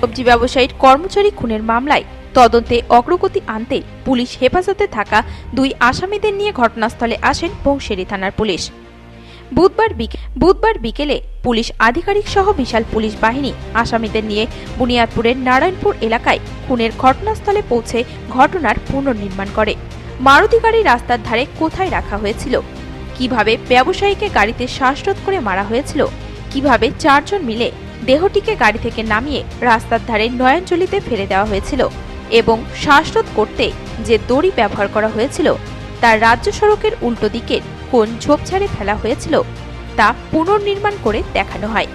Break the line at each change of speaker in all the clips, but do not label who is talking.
সবজি ব্যবসায়ীর কর্মচারী খুনের মামলায় তদন্তে অগ্রগতি আনতে পুলিশ হেফাজতে থাকা দুই আসামিদের নিয়ে ঘটনাস্থলে আসেন বংশেরি থানার পুলিশ। বুধবার বুধবার বিকেলে পুলিশ আধিকারিক সহ বিশাল পুলিশ বাহিনী আসামিদের নিয়ে বুনিয়াদপুরের নারায়ণপুর এলাকায় খুনের ঘটনাস্থলে পৌঁছে ঘটনার পুনর্নির্মাণ করে। মারুতি গাড়ি রাস্তার ধারে কোথায় রাখা হয়েছিল? কীভাবে ব্যবসায়ীকে গাড়িতে শ্বাসরোধ করে মারা হয়েছিল? কীভাবে চারজন মিলে দেহটিকে গাড়ি থেকে নামিয়ে রাস্তার ধারে নয়নজলিতে ফেলে দেওয়া হয়েছিল এবং শ্বাসরোধ করতে যে দড়ি ব্যবহার করা হয়েছিল, তার রাজ্য সড়কের উল্টো দিকের কোন ঝোপঝাড়ে ফেলা হয়েছিল তা পুনর্নির্মাণ করে দেখানো হয়।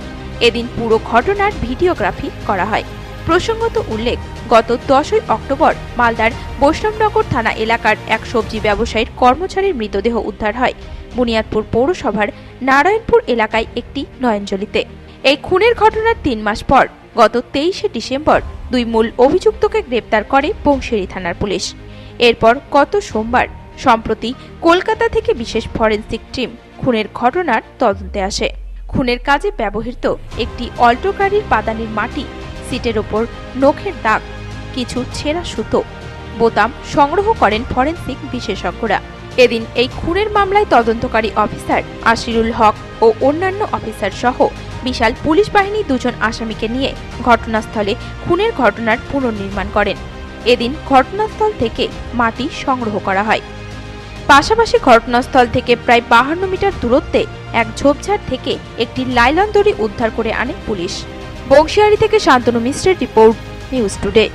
এদিন পুরো ঘটনার ভিডিওগ্রাফি করা হয়। প্রসঙ্গত উল্লেখ, গত দশই অক্টোবর মালদার বৈষ্ণবনগর থানা এলাকার এক সবজি ব্যবসায়ীর কর্মচারীর মৃতদেহ উদ্ধার হয়। বুনিয়াদপুর পৌরসভার নারায়ণপুর এলাকায় একটি নয়নজলিতে। এই খুনের ঘটনার তিন মাস পর, গত তেইশে ডিসেম্বর, দুই মূল অভিযুক্তকে গ্রেপ্তার করে বংশেরি থানার পুলিশ। এরপর গত সোমবার, সম্প্রতি কলকাতা থেকে বিশেষ ফরেনসিক টিম খুনের ঘটনার তদন্তে আসে। খুনের কাজে ব্যবহৃত একটি অল্টো গাড়ির পাদানির মাটি সিটের ওপর নখের দাগ, কিছু ছেঁড়া সুতো, বোতাম সংগ্রহ করেন ফরেনসিক বিশেষজ্ঞরা। এদিন এই খুনের মামলায় তদন্তকারী অফিসার আশিরুল হক ও অন্যান্য অফিসার সহ বিশাল পুলিশ বাহিনী দুজন আসামিকে নিয়ে ঘটনাস্থলে খুনের ঘটনার পুনর্নির্মাণ করেন। এদিন ঘটনাস্থল থেকে মাটি সংগ্রহ করা হয়। পাশাপাশি ঘটনাস্থল থেকে প্রায় বাহান্ন মিটার দূরত্বে এক ঝোপঝাড় থেকে একটি লাইলন দড়ি উদ্ধার করে আনে পুলিশ। বংশিয়ারি থেকে শান্তনু মিশ্রের রিপোর্ট নিউজ টুডে।